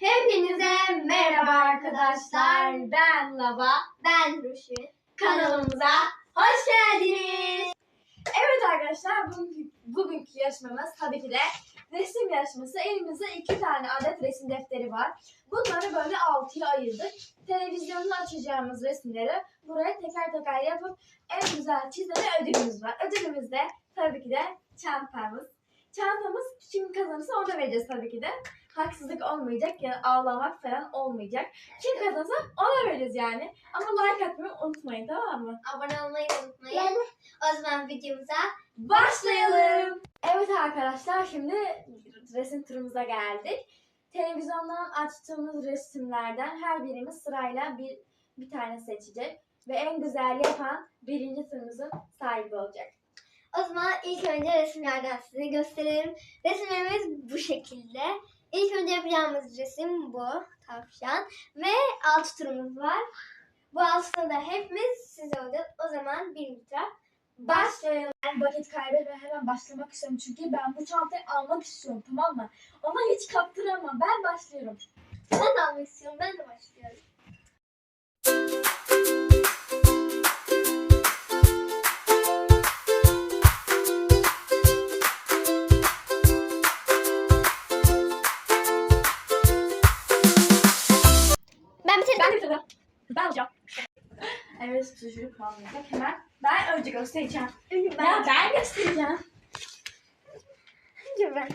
Hepinize merhaba arkadaşlar. Ben Lava. Ben Ruşi. Kanalımıza hoş geldiniz. Evet arkadaşlar bugünkü, bugünkü yarışmamız tabii ki de resim yarışması. Elimizde iki tane adet resim defteri var. Bunları böyle altıya ayırdık. Televizyonda açacağımız resimleri buraya teker teker yapıp en güzel çizene ödülümüz var. Ödülümüz de tabii ki de çantamız. Çantamız kim kazanırsa ona vereceğiz tabii ki de. Haksızlık olmayacak ya ağlamak falan olmayacak. Kim kazanırsa ona vereceğiz yani. Ama like atmayı unutmayın tamam mı? Abone olmayı unutmayın. O zaman videomuza Başlayalım. Evet arkadaşlar şimdi resim turumuza geldik. Televizyondan açtığımız resimlerden her birimiz sırayla bir bir tane seçecek. Ve en güzel yapan birinci turumuzun sahibi olacak. O zaman ilk önce resimlerden size gösterelim. Resimlerimiz bu şekilde. İlk önce yapacağımız resim bu. Tavşan. Ve altı turumuz var. Bu altı da hepimiz siz olacağız. O zaman birinci tur. Başlayalım. Ben vakit kaybetmeden hemen başlamak istiyorum. Çünkü ben bu çantayı almak istiyorum tamam mı? Ona hiç kaptıramam. Ben başlıyorum. Ben de almak istiyorum. Ben de başlıyorum. Ben bitirdim. Ben bitirdim. Ben alacağım. Evet sucuğu kalmayacak. Hemen ben önce göstereceğim. Önce Ya ben göstereceğim. Önce ben.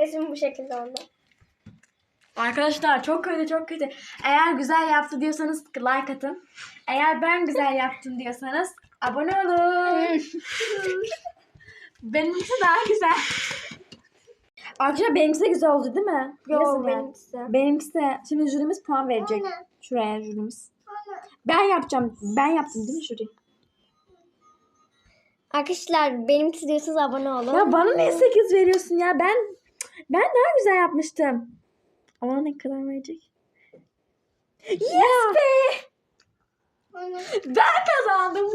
Resim bu şekilde oldu. Arkadaşlar çok kötü çok kötü. Eğer güzel yaptı diyorsanız like atın. Eğer ben güzel yaptım diyorsanız abone olun. Benimkisi daha güzel. Arkadaşlar benimkisi de güzel oldu değil mi? Nasıl yani? benimkisi. Benimkisi de. Şimdi jürimiz puan verecek. Şuraya jürimiz. Ben yapacağım. Ben yaptım değil mi jüri? Arkadaşlar benimkisi diyorsanız abone olun. Ya bana niye 8 veriyorsun ya? Ben ben daha güzel yapmıştım. Ama ne kadar verecek? Yes be! Ben kazandım.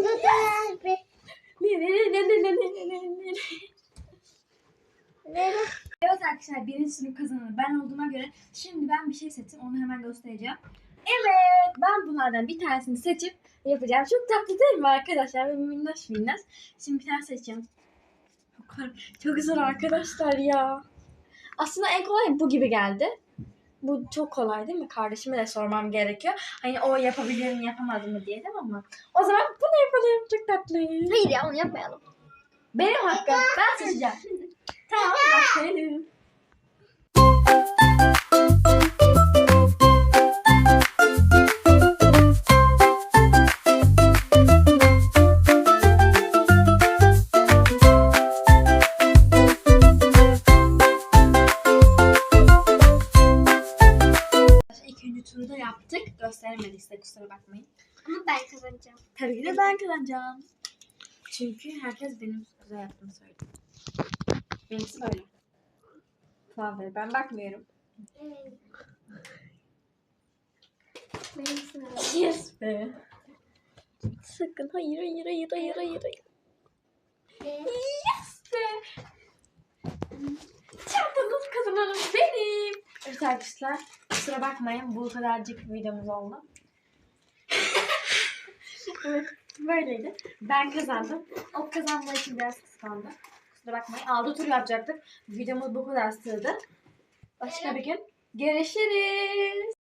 Evet arkadaşlar birinci sınıf kazananı ben olduğuma göre şimdi ben bir şey seçtim onu hemen göstereceğim. Evet ben bunlardan bir tanesini seçip yapacağım. Çok tatlı değil mi arkadaşlar? Böyle minnoş minnoş. Şimdi bir tane seçeceğim. Çok, zor arkadaşlar ya. Aslında en kolay bu gibi geldi. Bu çok kolay değil mi? Kardeşime de sormam gerekiyor. Hani o yapabilir mi yapamaz mı diye mi ama. O zaman bunu yapalım. Çok tatlı. Hayır ya onu yapmayalım. Benim hakkım. Ben seçeceğim. Tamam başlayalım. İkinci turu da yaptık. Gösteremedik size kusura bakmayın. Ama ben kazanacağım. Tabii ki de ben kazanacağım. Çünkü herkes benim güzel yaptığımı söyledi. Benimkisi böyle. Ver. Ben bakmıyorum. Benimkisi Yes be. Sakın hayır hayır hayır hayır hayır. hayır. Yes be. Çantamız kazananım benim. Evet arkadaşlar kusura bakmayın bu kadarcık videomuz oldu. evet böyleydi. Ben kazandım. O kazandığı için biraz kıskandım. Kusura bakmayın. Aldı tur yapacaktık. Videomuz bu kadar sığdı. Başka bir gün görüşürüz.